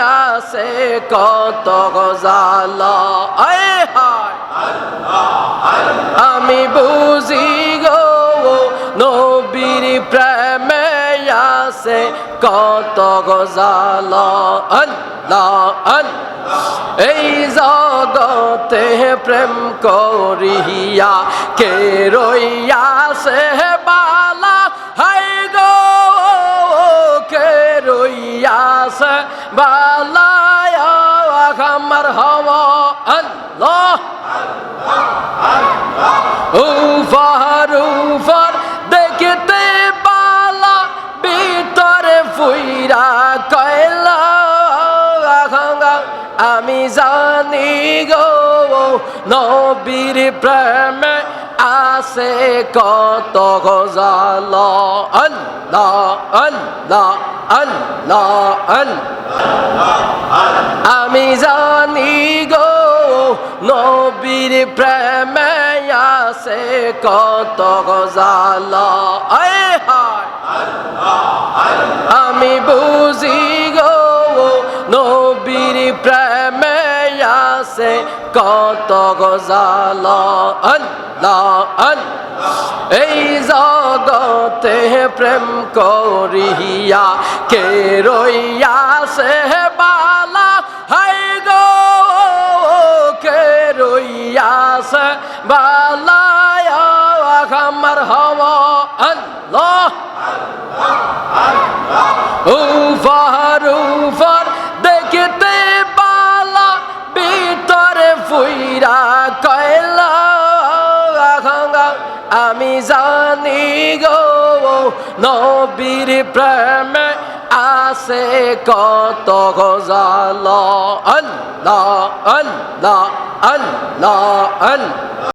আছে কত গজালা। আমি বুঝি গো, নবীর প্রেমে আছে কত গজালা। আল্লাহ এই জগতে প্রেম করিয়া কে রইয়াছে বালা হাই বালা আমার হওয়া আল্লাহ। উফার উফার, দেখতে পালা ভিতরে ফুইরা কয়লা। আমি জানি গো, নবীর প্রেমে আছে কত গজাল। আল্লাহ আল্লাহ আল্লাহ আল্লাহ। আমি জানি গো, নবীর প্রেমে আছে কত গজাল। আমি বুঝি গো, নবীর প্রেমে আছে কত গজাল। আল্লাহ। এই জগতে প্রেম করিয়া কে রইয়াছে বালা হাই গো কে রইয়াছে বালা আমার হওয়া জানি গো নবীর প্রেমে আসে কত গজাল আল্লাহ আল্লাহ আল্লাহ আল্লাহ।